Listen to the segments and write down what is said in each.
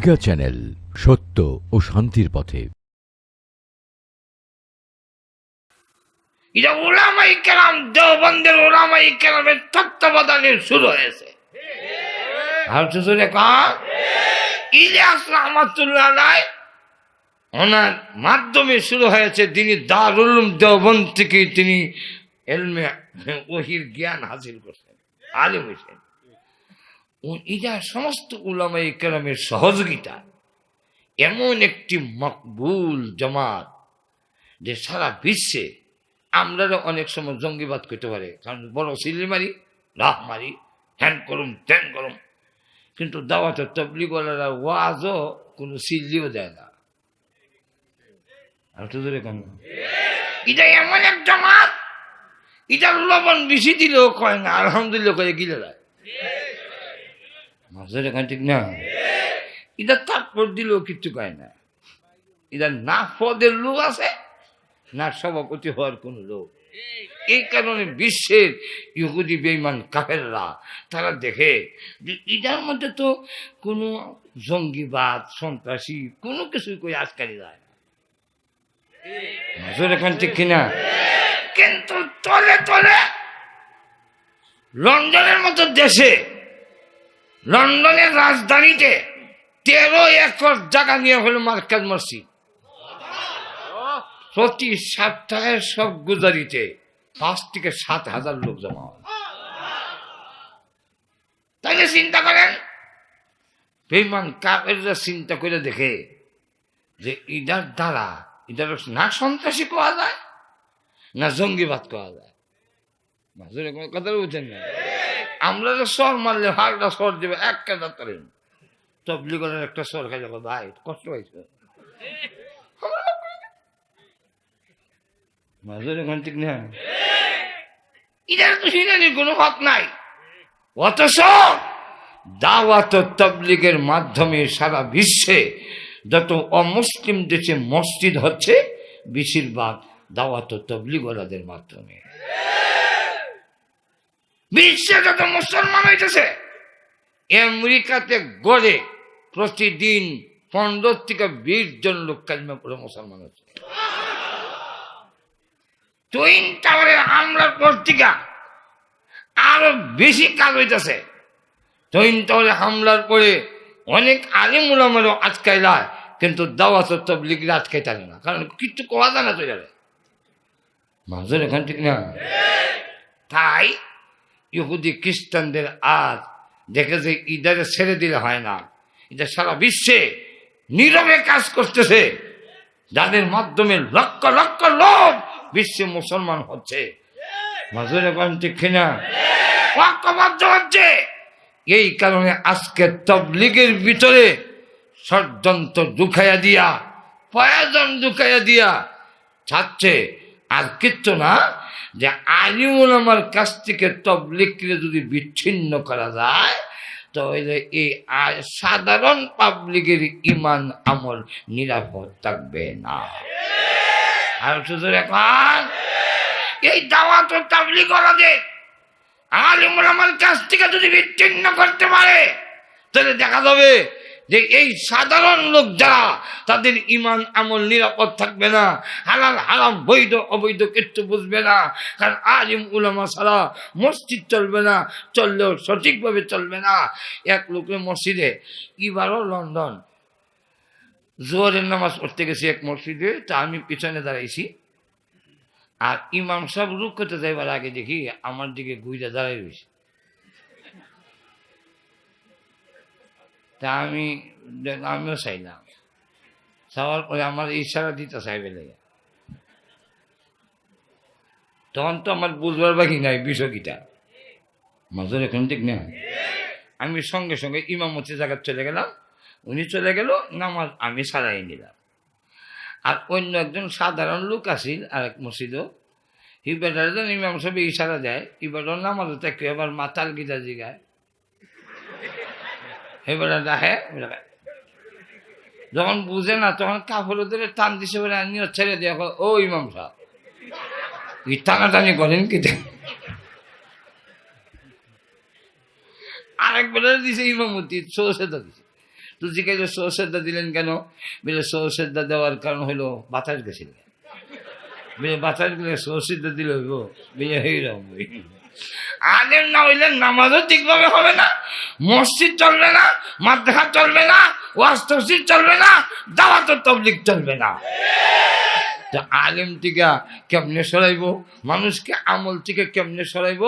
Mega channel সত্য ও শান্তির পথে। কেরাম, দেওবন্দের কেরামের তত্ত্বাবধানে শুরু হয়েছে। ইলিয়াস রহমতুল্লাহ আলাই ওনার মাধ্যমে শুরু হয়েছে, তিনি দারুল দেওবন্দ থেকে তিনি এলমে ওহির জ্ঞান হাসিল করছেন, আলিম হয়েছেন। এটা সমস্ত উলামাই কেরামের সহযোগিতা। এমন একটি মকবুল জমাত যে সারা বিশ্বে আমরা অনেক সময় জঙ্গিবাদ করতে পারে। কারণ বড় সিলি মারি রাহ মারি, হ্যান করুম ত্যান করুম কিন্তু দাওয়াত তবলিগলারা ওয়াজও কোনো সিল্লিও দেয় না। আর তো ধরে কেন। এটা এমন এক জামাত এটা লবণ বেশি দিলেও কয় না, আলহামদুলিল্লাহ করে গিলে দেয়। মাঝের এখান ঠিক না। এটা তাৎপর দিলেও কিচ্ছু কয় না। এটা না পদের লোক আছে, না সভাপতি হওয়ার কোন লোক। এই কারণে বিশ্বের ইহুদি বেইমান কাফেররা, তারা দেখে যে এটার মধ্যে তো কোনো জঙ্গিবাদ, সন্ত্রাসী কোনো কিছুই কই আজকালি যায় নজর এখান ঠিক কিনা? কিন্তু তলে তলে লন্ডনের মতো দেশে লন্ডনের রাজধানীতে তেরো একর জায়গা নিয়ে হলো মার্কাজ মসজিদ প্রতি সপ্তাহে সব গুজারিতে পাঁচ থেকে সাত হাজার লোক জমা হয়। তাহলে চিন্তা করেন বেমান কাপেররা চিন্তা করে দেখে যে ইটার দ্বারা ইটার না সন্ত্রাসী কোয়া যায়, না জঙ্গিবাদ কোয়া যায়। মাজুরে কোনো কথা বুঝছেন না। আমরা যে সর মারলে হাগটা সর দেবে, এক কাজ করেন তবলিগরের একটা সর খাই যাব ভাই, কষ্ট হয়েছে। মাজুর এখন ঠিক না এটার তো হিনানির কোনো হক নাই। অথচ দাওয়াত তবলিগের মাধ্যমে সারা বিশ্বে যত অমুসলিম দেশে মসজিদ হচ্ছে, বেশিরভাগ দাওয়াত তবলিগলাদের মাধ্যমে। বিশ্বে যত মুসলমান হইতেছে আমেরিকাতে গড়ে প্রতিদিন পনেরো থেকে বিশ জন লোক কালমে পড়ে মুসলমান হচ্ছে। টুইন টাওয়ারের হামলার পর থেকে আরও বেশি কাজ হইতেছে। টুইন টাওয়ারে হামলার পরে অনেক আলিম উলামেরও আটকাইলায় কিন্তু দাওয়াত তবলিগরা আটকাইতে না কারণ কিচ্ছু কোয়া যায় না তো যাবে মাজুর এখান ঠিক না। তাই ইহুদি খ্রিস্টানদের আজ দেখে যে ছেড়ে দিলে হয় না। এটা সারা বিশ্বে নীরবে কাজ করতেছে। যাদের মাধ্যমে লক্ষ লক্ষ লোক বিশ্বে মুসলমান হচ্ছে। ঠিক হচ্ছে। এই কারণে আজকে তবলিগের ভিতরে ষড়যন্ত্র দুখাইয়া দিয়া, প্রয়োজন দুখাইয়া দিয়া ছাড়ছে। আর কিচ্ছু না যে আলিমুল আমার কাছ থেকে তবলিগকে যদি বিচ্ছিন্ন করা যায়, তাহলে এই সাধারণ পাবলিকের ইমান আমল নিরাপদ থাকবে না। আর শুধু এখন এই দাওয়াত তাবলি করা যে আলিমুল আমার কাছ থেকে যদি বিচ্ছিন্ন করতে পারে, তাহলে দেখা যাবে যে এই সাধারণ লোক যারা, তাদের ইমান আমল নিরাপদ থাকবে না। হালাল, হারাম, বৈধ, অবৈধ কিচ্ছু বুঝবে না। কারণ আলিম উলামা ছাড়া মসজিদ চলবে না, চললেও সঠিকভাবে চলবে না। এক লোকের মসজিদে, এবারও লন্ডন। জোয়ারের নামাজ পড়তে গেছি এক মসজিদে, তা আমি পিছনে দাঁড়াইছি। আর ইমাম সাহেব রুখ করতে যাইবার আগে দেখি আমার দিকে গুইটা দাঁড়াই রয়েছে তা আমি, আমিও চাইলাম। চাওয়ার পরে আমার ইশারা দিতে চাইবে লেগে। তখন তো আমার বুঝবার বাকি নাই বিষয়টা মাজুর এখন ঠিক না আমি সঙ্গে সঙ্গে ইমামতি জায়গা চলে গেলাম। উনি চলে গেল, নামাজ আমি সারাই নিলাম। আর অন্য একজন সাধারণ লোক আসিল আর এক মসজিদও ইবেটার যেন ইমাম সাহেব ইশারা দেয় ইবেটার নামাজ দেখে এবার মাতাল গীতা জিগায়। এবারে দেখে যখন বুঝে না, তখন কাপড় ধরে টান দিছে বলে আমিও ছেড়ে দিয়ে ও ইমাম সাহেব এই টানাটানি করেন কি? আরেক বেলা দিছে ইমামতি চৌষেটা দিছে। তো জিজ্ঞাসা সৌসেদা দিলেন কেন? বলে সৌসেদা দেওয়ার কারণ হলো বাতাস গেছিল। বলে বাতাস গেলে সৌসেদা দিলে হইব বলে এইরকম আলেম না হইলে নামাজও ঠিকভাবে হবে না, মসজিদ চলবে না, মাদ্রাসা চলবে না, ওয়াজ তসজিদ চলবে না, দাওয়াত তবলিক চলবে না। তা আলেম থেকে কেমনে সরাইব? মানুষকে আমল থেকে কেমনে সরাইব?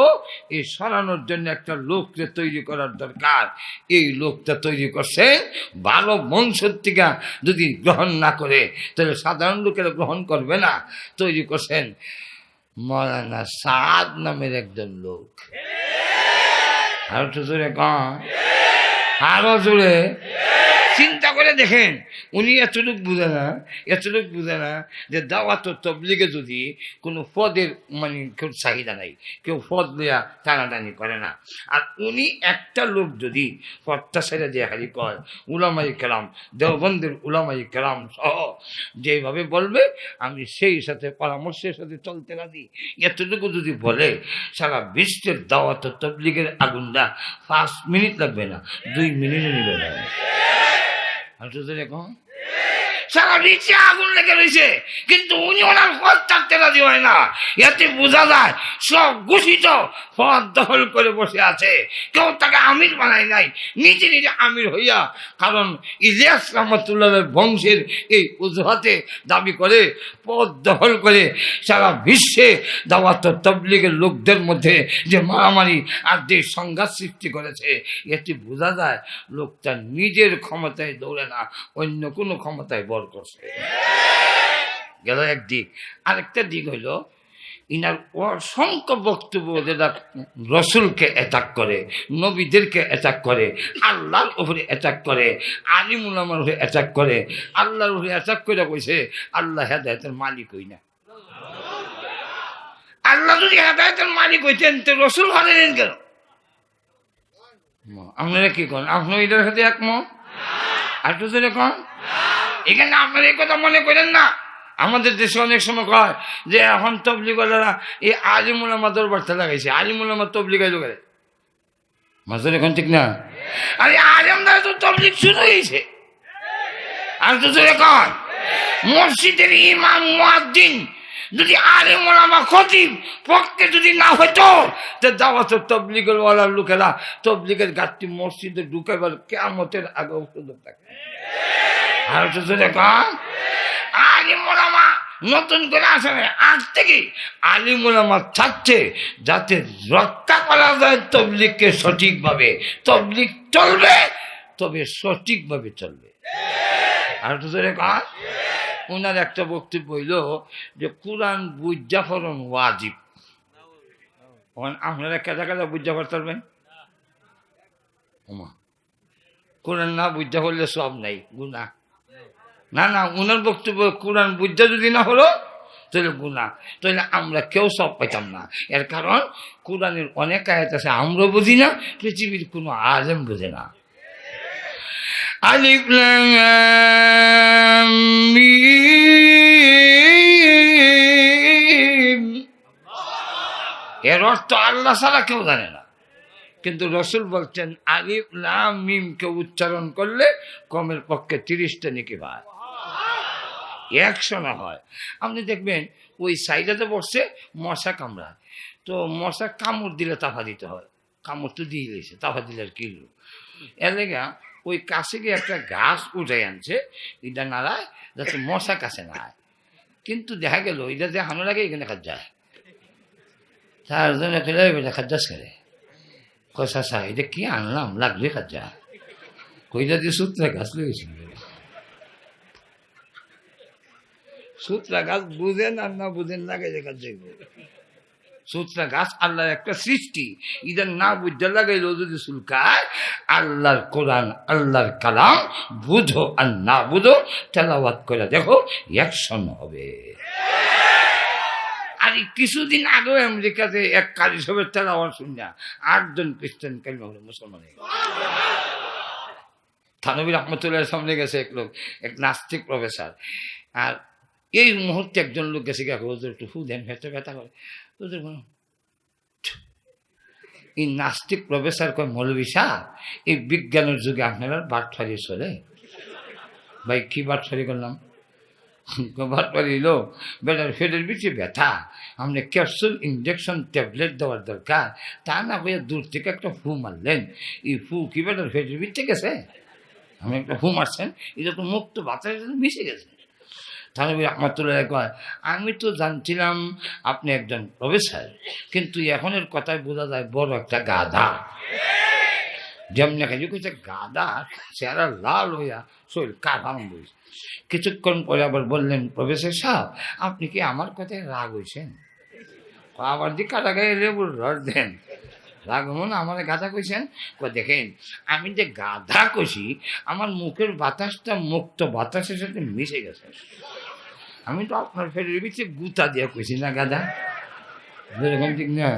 এই সরানোর জন্য একটা লোককে তৈরি করার দরকার। এই লোকটা তৈরি করছে ভালো বংশের থেকে যদি গ্রহণ না করে, তাহলে সাধারণ লোকেরা গ্রহণ করবে না। তৈরি করছেন মৌলানা সাদ নামের একজন লোক। আর একটু জোরে আরও জোরে। চিন্তা করে দেখেন, উনি এতটুক বুঝে না, এতটুক বুঝে না যে দাওয়াত তবলিগে যদি কোনো পদের মানে কেউ চাহিদা নাই, কেউ পদ লইয়া টানাটানি করে না। আর উনি একটা লোক যদি পদটা ছেড়ে দিয়ে হারি কয় উলামাই কেরাম, দেওবন্দের উলামাই কেরাম সহ, যেভাবে বলবে, আমি সেই সাথে পরামর্শের সাথে চলতে রাজি। এতটুকু যদি বলে, সারা বিশ্বের দাওয়াত তবলিগের আগুনটা পাঁচ মিনিট লাগবে না, দুই মিনিটে নিবে না। আর তো দেখো সারা নিচে আগুন লেগে রয়েছে। কিন্তু উনি ওনার পথ থাকতে রাজি হয় না। এতে বোঝা যায়, সব ঘোষিত পথ দখল করে বসে আছে। কেউ তাকে আমির বানায় নাই, নিজে নিজে আমির হইয়া। কারণ ইলিয়াস রহমতুল্লাহ বংশের এই অজুহাতে দাবি করে, পথ দখল করে সারা বিশ্বে দাওয়াত তবলিগের লোকদের মধ্যে যে মারামারি আর যে সংঘাত সৃষ্টি করেছে এটি বোঝা যায়, লোকটা নিজের ক্ষমতায় দৌড়ে না, অন্য কোনো ক্ষমতায় বল করছে। গেল একদিক আরেকটা দিক হইল, ইনার অসংখ্য বক্তব্য যেটা রসুলকে অ্যাটাক করে, নবীদেরকে অ্যাটাক করে, আল্লাহর উপরে অ্যাটাক করে আলিমুলামার উপরে অ্যাটাক করে, আল্লাহর উপরে অ্যাটাক করে কইছে, আল্লাহ হেদায়তের মালিক হই না। আল্লাহ যদি হেদায়তের মালিক হইতেন, তো রসুল হারেন কেন? আপনারা কি করেন আপনি এটার সাথে একমত? আর তো কন? এখানে আপনারা এই কথা মনে করেন না? আমাদের দেশে অনেক সময় কয় যে এখন তবলিগলারা এই আলিমুল আমার দরবারটা লাগাইছে। আলিমুল আমার তবলিগাই লোকের মাঝের এখন ঠিক না? আরে আলিম দ্বারা তো তবলিগ শুরু হয়েছে। আর তো জোরে কন মসজিদের ইমাম মুয়াদ্দিন যদি আলিম ওলামা খতিব পক্ষে যদি না হতো তো দাওয়াত তবলিগের ওয়ালার লোকেরা তবলিগের গাছটি মসজিদে ঢুকাইবার কেমতের আগে সুযোগ থাকে আর তো জোরে আলিমুলামা নতুন করে আসে না আজ থেকে আলিমুলামা থাকছে যাতে রক্ষা করা যায় তবলিগকে সঠিকভাবে। তবলিগ চলবে, তবে সঠিকভাবে চলবে। আর তো ধরে কাজ ওনার একটা বক্তব্য হইল যে, কোরআন বুঝা ফরন ওয়াজিব আপনারা কেদা কেদা পারবেন ওমা। কোরআন না বুঝা করলে সব নাই গুণা না না, উনার বক্তব্য কোরআন বুঝতে যদি না হলো, তাহলে গুণা তাহলে আমরা কেউ সব পাইতাম না। এর কারণ, কোরআনের অনেক আয়াত আছে আমরা বুঝি না, পৃথিবীর কোনো আলেম বুঝে না। আলিফ। এর অর্থ আল্লাহ ছাড়া কেউ জানে না। কিন্তু রসুল বলছেন, আলিফ, লাম, মিমকে উচ্চারণ করলে কমের পক্ষে তিরিশটা নাকি হয় একশো না হয়। আপনি দেখবেন ওই সাইডেতে বসছে মশা কামড়ায়। তো মশা কামড় দিলে তাফা দিতে হয়। কামড় তো দিয়ে দিয়েছে তাফা দিলে আর কি এর লেগা ওই কাছে গিয়ে একটা গাছ উঠে আনছে, এটা নাড়ায়, যাতে মশা কাছে না কিন্তু দেখা গেল, এটা যে হানো লাগে, এখানে খাদ যায় তার জন্য খাদ যাস করে কষা সা এটা কি আনলাম? লাগলে খাদ যা কইটা দিয়ে সূত্রে গাছ লেগেছিল সুতরা গাছ বুঝেন আর না বুঝেন লাগে দেখা যাইব সুতরা গাছ আল্লাহর একটা সৃষ্টি। ইদার না বুঝতে লাগাইলো যদি চুলকায়, আল্লাহর কোরআন, আল্লাহর কালাম বুঝো আর না বুঝো, তেলাওয়াত করে দেখো একশন হবে। আর কিছুদিন আগেও আমেরিকাতে এক কালী সবের তেলাওয়াত শুনিয়া আটজন খ্রিস্টান কালিমা হলো মুসলমান? হয়ে গেল। থানবী রহমতুল্লাহ সামনে গেছে এক লোক, এক নাস্তিক প্রফেসর। আর এই মুহূর্তে একজন লোক গেছে গিয়ে হুজুর একটু ফু দেন ভেতরে ব্যথা করে। বলুন, এই নাস্তিক প্রফেসর কয় মৌলবী এই বিজ্ঞানের যুগে আপনারা বাট ফারিয়ে চলে? ভাই কি বাট ফারি করলাম? বাট ফারিল বেটার ফেটের বিচে ব্যথা। আপনি ক্যাপসুল ইঞ্জেকশন ট্যাবলেট দেওয়ার দরকার। তা না হয়ে দূর থেকে একটা ফু মারলেন। এই ফু কি বেটার ফেরের বিচে গেছে? আপনি একটা ফু মারছেন এটা তো মুক্ত বাতাসের মিশে গেছে। থানবী রহমতুল্লাহ কয়, আমি তো জানছিলাম আপনি একজন প্রফেসর, কিন্তু এখনের কথায় বোঝা যায় বড় একটা গাধা। যেমনি কাজে কইছে, গাধা, চেহারা লাল হইয়া শরীর কাভাম বইছে কিছুক্ষণ পরে আবার বললেন, প্রফেসর সাহেব, আপনি কি আমার কথায় রাগ হয়েছেন আবার দি কাটা গায়ে লেবুর রস দেন। রাগ হন আমার গাধা কইছেন? দেখেন, আমি যে গাধা কইছি, আমার মুখের বাতাসটা মুক্ত বাতাসের সাথে মিশে গেছে। আমি তো আপনার ফেরের বিচে গুতা দিয়ে কইছি না গাদা এরকম ঠিক না?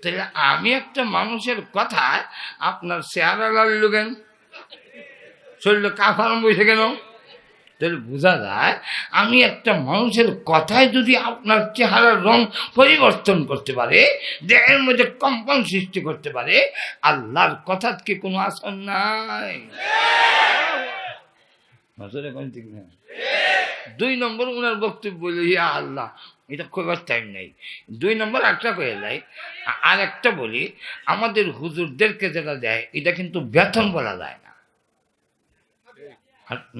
তাহলে আমি একটা মানুষের কথায় আপনার চেহারা লাল লোকেন শরীর কাফার বসে কেন? তাহলে বোঝা যায়, আমি একটা মানুষের কথায় যদি আপনার চেহারার রং পরিবর্তন করতে পারে, দেহের মধ্যে কম্পন সৃষ্টি করতে পারে, আল্লাহর কথার কি কোনো আসন নাই? কোন ঠিক না দুই নম্বর ওনার বক্তব্য বলি ইয়া আল্লাহ, এটা কইবার টাইম নেই। দুই নম্বর একটা কয়ে যায় আর একটা বলি, আমাদের হুজুরদেরকে যেটা দেয়, এটা কিন্তু বেতন বলা যায় না।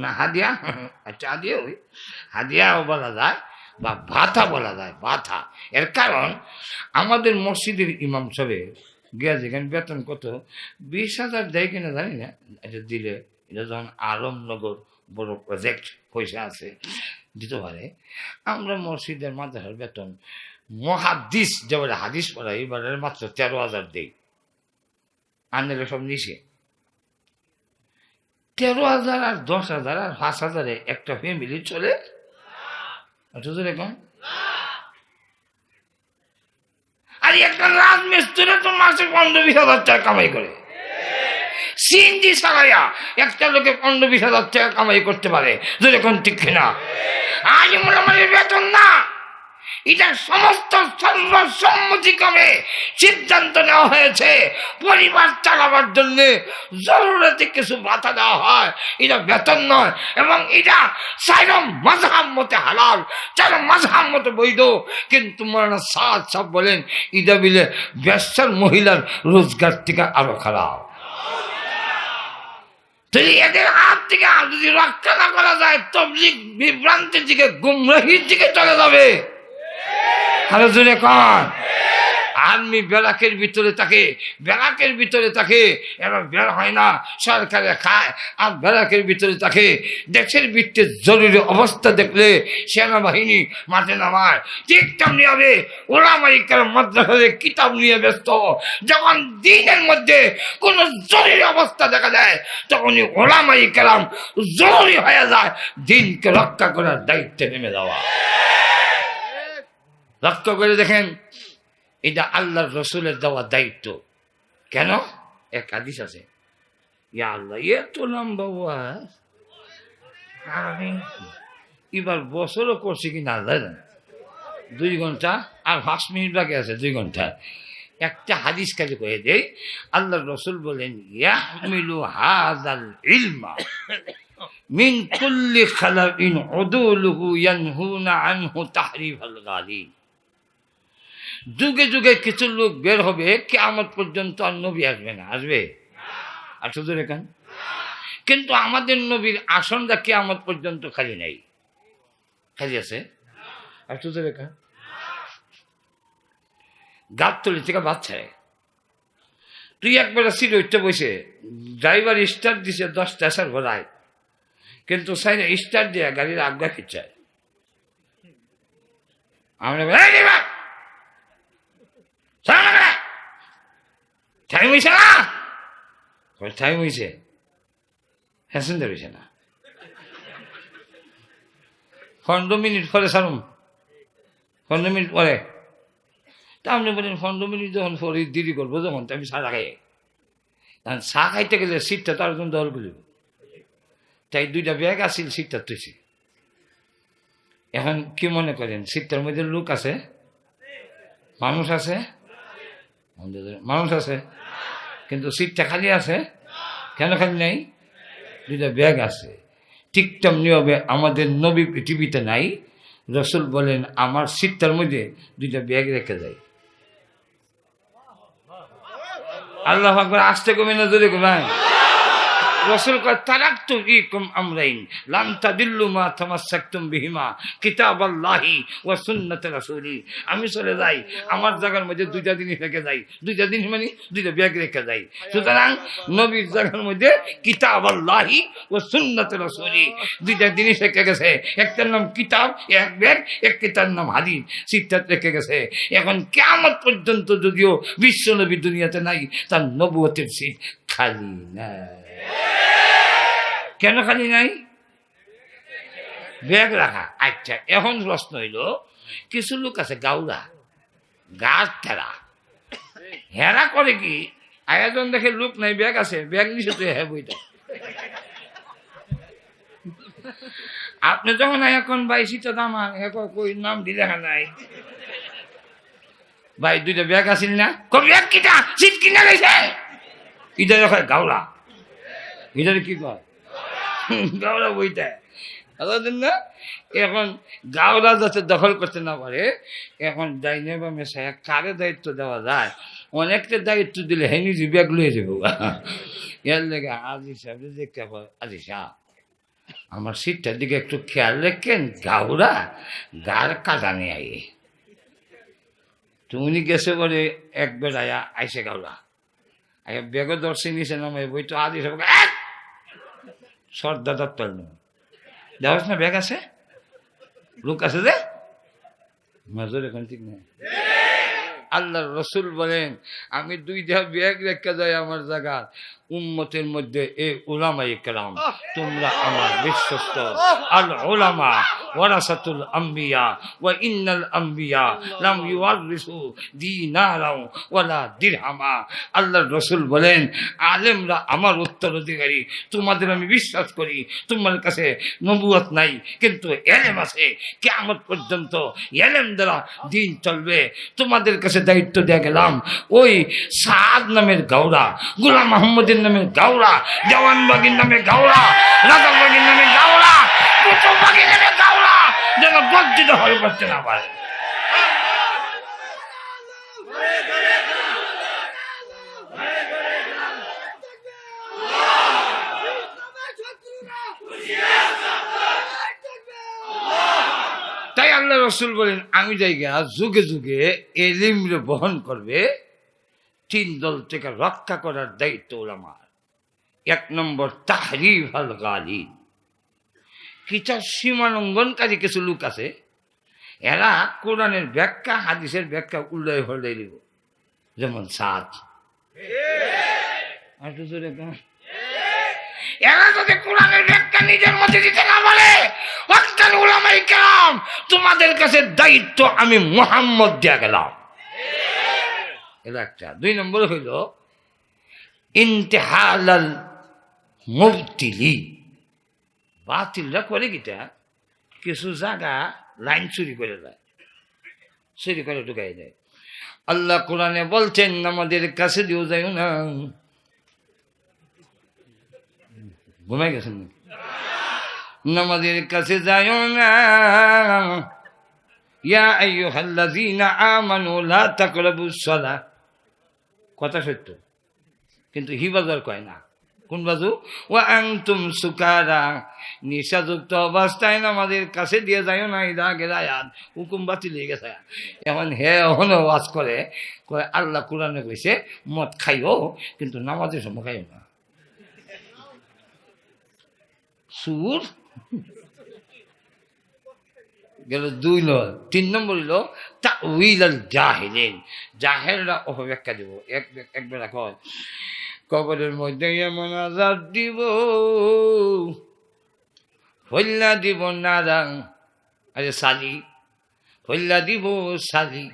না, হাদিয়া? আচ্ছা হাদিয়া ওই। হাদিয়াও বলা যায় বা ভাতা বলা যায়, ভাতা। এর কারণ, আমাদের মসজিদের ইমাম সবে গিয়া যেখানে বেতন কত? বিশ হাজার দেয় কিনা জানি না, এটা দিলে, এটা যখন আলমনগর বড় প্রজেক্ট পয়সা আছে। দিতে পারে। আমরা মসজিদের মাদ্রাসার বেতন মহাদিস যেবারে হাদিস পড়া এবারে মাত্র তেরো হাজার দেই। আনলে সব নিচে তেরো হাজার আর দশ হাজার আর পাঁচ হাজারে একটা ফ্যামিলি চলে? আর একটা রাজমিস্ত্রি তো মাসে পনেরো বিশ হাজার টাকা কামাই করে। সিএনজি চালাইয়া একটা লোকে পনেরো বিশ হাজার টাকা কামাই করতে পারে যেরকম ঠিক কিনা। আজ মোটামুটি বেতন না। এটা সমস্ত সর্বসম্মতিক্রমে সিদ্ধান্ত নেওয়া হয়েছে। পরিবার চালাবার জন্য জরুরতে কিছু ভাতা দেওয়া হয়। এটা বেতন নয়, এবং এটা চাইরম মাঝহাম মতে হালাল চাইরম মাঝহাম মতে বৈধ। কিন্তু মরানা সাদ সব বলেন ইটা বিলে ব্যবসার মহিলার রোজগার থেকে আরও খারাপ। যদি এদের হাত থেকে যদি রক্ষা না করা যায় তবলিক বিভ্রান্তির দিকে, গুমরাহির দিকে চলে যাবে। আরও জোরে কন আর্মি ব্যারাকের ভিতরে থাকে ব্যারাকের ভিতরে থাকে এরা বের হয় না সরকারে খায় আর ব্যারাকের ভিতরে থাকে। দেশের ভিত্তির জরুরি অবস্থা দেখলে সেনাবাহিনী মাঠে নামায়। ঠিক তেমনি হবে ওলামাইকার মাদ্রাসাতে কিতাব নিয়ে ব্যস্ত। যখন দিনের মধ্যে কোনো জরুরি অবস্থা দেখা দেয় তখনই ওলামাই কালাম জরুরি হয়ে যায় দিনকে রক্ষা করার দায়িত্বে নেমে যাওয়া। লক্ষ্য করে দেখেন এটা আল্লাহর রসুলের দেওয়া দায়িত্ব। কেন? এক হাদিস আছে। ইয়া আল্লাহ তো লম্বা ওয়াজ। এবার বছরও করছি কি না জানেন? দুই ঘণ্টা আর পাঁচ মিনিট বাকি আছে, দুই ঘণ্টা। একটা হাদিস কাজে কয়ে দেই আল্লাহ রসুল বলেন, ইয়াহমিলু হাদাল ইলমা মিন কুল্লি খালাবিন উদুলুহু ইয়ানহুনা আনহু তাহরিফাল গালিব। যুগে যুগে কিছু লোক বের হবে কেমন পর্যন্ত আর নবী আসবে না। আসবে? আর শুধু রেখান কিন্তু আমাদের নবীর আসনটা কেমন পর্যন্ত খালি নাই। খালি আছে? আর শুধু রেখা গাবতলি থেকে বাচ্চা তুই একবার সিট উঠতে বসে ড্রাইভার স্টার দিছে দশ স্টেশন ঘোরায় কিন্তু সাইডে স্টার্ট দিয়ে গাড়ির আজ্ঞা খিচায় আমরা বলি, "এই driver, টাইম হয়েছে না টাইম হয়েছে প্যাসেঞ্জার হয়েছে না পনেরো মিনিট পরে সারুম পনেরো মিনিট পরে তা আপনি বলেন পনেরো মিনিট যখন পরে দেরি করব যখন আমি চা খাই তখন চা খাইতে গেলে সিটটা তার জন্য দল করিব তাই দুইটা ব্যাগ আসিল সিটটা তুইছি এখন কি মনে করেন সিটটার মধ্যে লোক আছে মানুষ আছে মানুষ আছে, কিন্তু সিটটা খালি আছে। কেন খালি নাই? দুইটা ব্যাগ আছে। ঠিক তেমনিভাবে আমাদের নবী পৃথিবীতে নাই। রসুল বলেন, আমার সিটটার মধ্যে দুইটা ব্যাগ রেখে যায় আল্লাহ আসতে কমে না, জোরে কমায় রসুল কয়, তারাক্তু ফীকুম আমরাইন, লাম তাদিল্লু মা তামাসসাকতুম বিহিমা, কিতাবাল্লাহি ওয়া সুন্নাত রাসূলি। আমি চলে যাই, আমার জায়গার মধ্যে দুইটা জিনিস রেখে যাই। দুইটা জিনিস মানে দুইটা ব্যাগ রেখে যাই। সুতরাং নবীর জায়গার মধ্যে কিতাবাল্লাহি ওয়া সুন্নাত রাসূলি। দুইটা জিনিস রেখে গেছে। একটার নাম কিতাব, এক ব্যাগ এক কিতার নাম হাদিস। সিটটা রেখে গেছে। এখন কিয়ামত পর্যন্ত যদিও বিশ্ব নবী দুনিয়াতে নাই, তার নবুয়তের সিট খালি নাই। কেন খালি নাই ব্যাগ রাখা আচ্ছা এখন প্রশ্ন হইল কিছু লোক আছে গাউরা গাছ তেরা হেরা করে কি? আয়োজন দেখে লোক নাই ব্যাগ আছে। ব্যাগ নিচে তুই হ্যাঁ বইটা আপনি যখন এখন ভাই শীতের দাম কই, নাম দিলে নাই। ভাই দুইটা ব্যাগ আসিল না? ব্যাগ কিটা শীত কিনা গেছে। ইটা দেখে গাওলা এটার কি কয়? গাওলা বইটা। বুঝলেন না, এখন গাওলা যাতে দখল করতে না পারে, এখন ডাইনে বা মেশায় কারে দায়িত্ব দেওয়া যায়? অনেকটা দায়িত্ব দিলে হে নিজে ব্যাগ লয়ে যাব এর লেগে আজি সাহেব দেখতে পাই আজি আমার সিটটার দিকে একটু খেয়াল রাখেন, গাওরা গার কাটা নিয়ে আই তুমি গেছে বলে একবার আয়া আইসে গাওলা আগে বেগো দর্শি নিছে নামে বই তো আদি সব সর্দা দত্তর নাম দেওয়াস না ব্যাগ আছে? লোক আছে যে? মাজর এখন ঠিক নেই। আল্লাহ রসুল বলেন আমি দুই দেহ ব্যাগ রেখে যাই আমার জায়গা উম্মতের মধ্যে এ ওলামাই কেরাম তোমরা আমার বিশ্বস্ত আল ওলামা ওয়ারাসাতুল আম্বিয়া ওয়া ইন্নাল আম্বিয়া লাম ইউয়ারিসু দিনারাও ওয়ালা দিরহামা। আল্লাহর রসুল বলেন আলেমরা আমার উত্তরাধিকারী তোমাদের আমি বিশ্বাস করি তোমার কাছে নবুয়ত নাই কিন্তু এলেম আছে কেমন পর্যন্ত এলেম দ্বারা দিন চলবে। তোমাদের কাছে দায়িত্ব দেয়া গেলাম ওই সাদ নামের গাওরা গোলাম মাহমুদের নামে গাওরা জওয়ানবাগির নামে গাওরা রাজাবাগির নামে গাওরা কুতুববাগির নামে গাওরা, যেন গজ্জিত হল করতে না পারে। তাই আল্লাহ রসুল বলেন, আমি জায়গা যুগে যুগে এলিমরে বহন করবে তিন দল থেকে রক্ষা করার দায়িত্ব আমার। এক নম্বর তাহরিফ আল গালিন কিছু সীমালঙ্ঘনকারী কিছু লোক আছে, এরা কোরআনের ব্যাখ্যা, হাদিসের ব্যাখ্যা উল্লয় হলে দিব। যেমন কও। এরা যদি কোরআনের ব্যাখ্যা নিজের মধ্যে দিতে না কেরাম, তোমাদের কাছে দায়িত্ব আমি মোহাম্মদ দিয়া গেলাম। এটা একটা। দুই নম্বর হইল, ইন্তেহালাল মুবতিলি। বাতিলরা করে কিটা? কিছু জায়গা লাইন চুরি করে দেয়। চুরি করে ঢুকাই দেয়। আল্লাহ কোরআনে বলছেন আমাদের কাছে দিও যাই না। ঘুমাই গেছেন? নামাজের কাছে যাইও না। ইয়া আইয়ুহাল্লাযীনা আমানু লা তাকরাবুস সালাহ। কথা সত্য। কিন্তু হি বাজার কয় না। কোন বাজু? ও আংতুম সুকারা নিশাযুক্ত অবস্থায় আমাদের কাছে দিয়ে যাইও না, ইদা গেলায়াত হুকুম বাতিল হয়ে গেছে। এখন হে অহন ওয়াজ করে কয়, আল্লাহ কোরআনে কইছে মদ খাইও কিন্তু নামাজের সময় খাইও না। সুর গেল দুই ল তিন নম্বর হইল তা উইল জাহেলেন। জাহেলরা অপব্যাখ্যা দিব। এক একবেলা কয় কবরের মধ্যে এমন আজাদ দিব হল্লা দিব নারাং। আরে সালি হল্লা দিব সালি,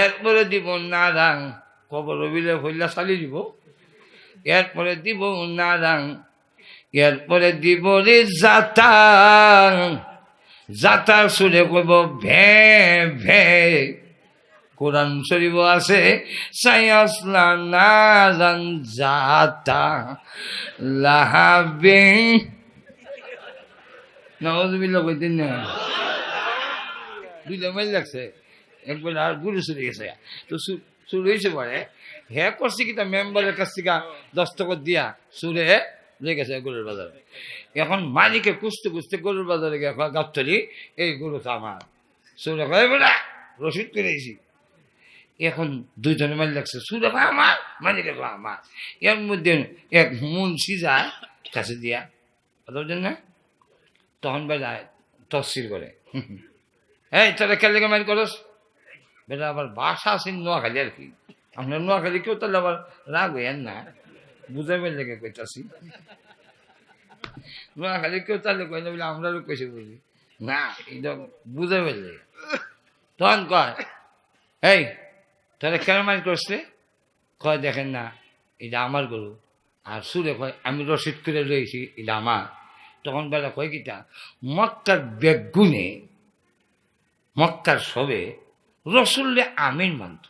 এরপরে দিব নারাং। কবর বিলে হল্লা সালি দিব, এরপরে দিব নারাং, এরপরে দিব রে জাতাং জাতার সুরে কইব, ভে ভে। কোরআন শরীফ আছে সায়াসলা নারান জাতা লাহাবে। নওয়াজবিল্লাহ কইতেন না। দুইটা মাইল লাগছে, একবার আর গুরু চলে গেছে। তো শুরু হয়েছে পরে হে করছে কি মেম্বারের কাছ থেকে দিয়া সুরে লয়ে গেছে গরুর বাজারে। এখন মালিকে কুস্তে কুস্তে গরুর বাজারে গিয়ে গাবতলি, এই গরু তো আমার। সুরে বলে রসিদ করেছি এখন দুইজনে মাইল লাগছে, সুরে কয়, আমার? মালিকে কয়, আমার। এর মধ্যে এক মুন্সি যায় কাছে দিয়া কথা না, তখন বেলা তফসিল করে। এই তাহলে খেলে মাইল করস? বেলা আবার বাসা আছে নোয়াখালী আর কি। আপনার নোয়াখালী কেউ তাহলে আবার রাগ হইয়েন না? বুঝাবেন লেগে কইতাছি নোয়াখালী কেউ তাহলে কই না, বলে আমরাও কইছে বুঝি। না, এটা বুঝাবেন লেগে তখন কয়, এই, তাহলে কেন মাইল করছে? কয়, দেখেন না, এটা আমার গরু। আর সুরে কয়, আমি রসিদ করে রয়েছি এটা আমার। তখন বেলা কয় কিটা, মক্কার বেগুনে, মক্কার সবে রসুল্লে আমিন মানত।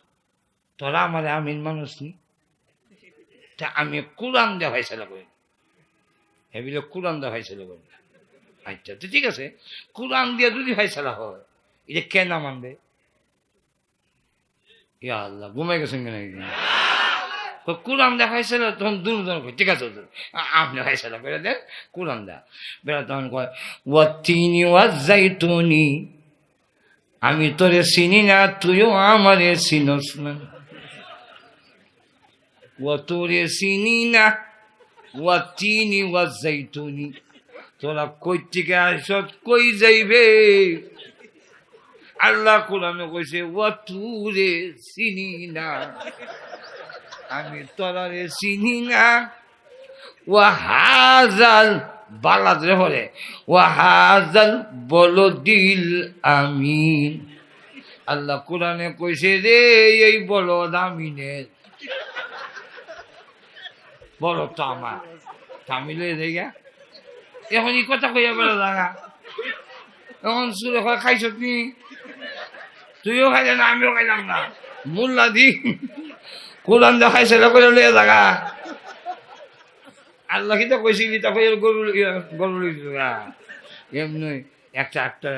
তোরা আমার আমিন মানুষ নি তা আমি কোরআন দেওয়া হয়েছিল করি। হেবিলে কোরআন দেওয়া হয়েছিল করি। আচ্ছা তো ঠিক আছে। কোরআন দিয়ে যদি ফয়সালা হয়, এটা কেন মানবে? ইয়া আল্লাহ ঘুমাই গেছেন কেন কোরআন দেখা হয়েছিল তখন দূর দূর করে ঠিক আছে আপনি ফয়সালা করে দেন, কোরআন দেয়া বেড়া তখন কয় ওয়াতিনি ওয়াজাইতুনি আমি তোরে চিনি না, তুইও আমারে চিনস না। ওয়া চিনি ওয়া যাইতুনি তোরা কই থেকে আসত কই যাইবে আল্লাহ কোরআনে কইছে ও তুরে চিনি না আমি তোরারে চিনি না ও হাজাল বালাদ রে হরে ও হাজাল বলো দিল আমি আল্লাহ কোরআনে কইছে রে এই বলদ আমিনের বলো তো আমার। তামিলে দেখা। এখন এই কথা কইয়া বেড়া লাগা এখন সুরে হয় খাইছত নি তুইও খাইলে না, আমিও খাইলাম না। মোল্লা দি, কোরআন দেখাইছে করে লিয়ে জাগা আল্লাহ তো কইছিলি তখন এর গরু গরু না এমনি একটা একটা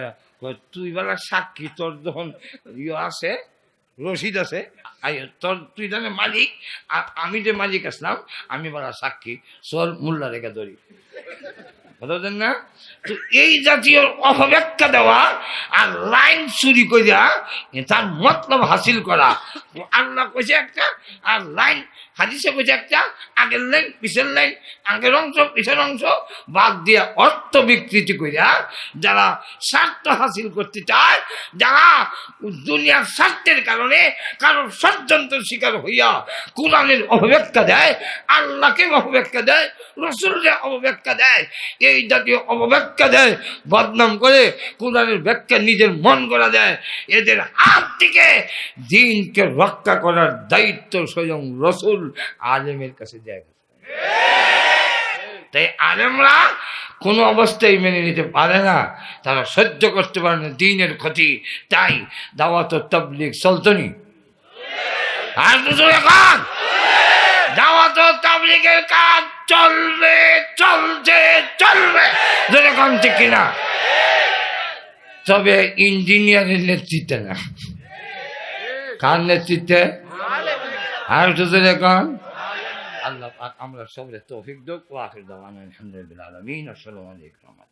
তুই বেলা সাক্ষী, তোর যখন ইয়ে আছে রশিদ আছে। তোর, তুই জানে মালিক? আমি যে মালিক আসলাম, আমি বলা সাক্ষী, সর মোল্লা রেখে ধরি। কথা না? তো এই জাতীয় অপব্যাখ্যা দেওয়া আর লাইন চুরি করিয়া তার মতলব হাসিল করা। আল্লাহ কইছে একটা, আর লাইন হাদিসে একটা আগের লাইন, পিছের লাইন, আগের অংশ, পিছের অংশ, বাদ দিয়ে অর্থ বিকৃতি করিয়া যারা স্বার্থ হাসিল করতে চায়, যারা দুনিয়ার স্বার্থের কারণে কারোর ষড়যন্ত্র শিকার হইয়া কোরআনের অপব্যাখ্যা দেয়, আল্লাহকে অপব্যাখ্যা দেয়, রসুলকে অপব্যাখ্যা দেয়, এই জাতীয় অপব্যাখ্যা দেয়, বদনাম করে কোরআনের ব্যাখ্যা নিজের মন করা দেয়, এদের হাত থেকে দিনকে রক্ষা করার দায়িত্ব স্বয়ং রসুল। আলেমের কাছে যায় তাই আলেমরা কোনো অবস্থায় মেনে নিতে পারে না। তারা সহ্য করতে পারে না দিনের ক্ষতি। তাই দাওয়াত তবলিক চলতনি আর দুটো এখন দাওয়াত তাবলিগের কাজ চলবে, চলছে, চলবে। যেরকম ঠিক কিনা? তবে ইঞ্জিনিয়ারের নেতৃত্বে না। কার নেতৃত্বে? আর দুজন এখন আল্লাহ পাক আমরা সবরে তৌফিক দোক ওয়াখির দাওয়ানা আলহামদুলিল্লাহ আলমিন আসসালামু আলাইকুম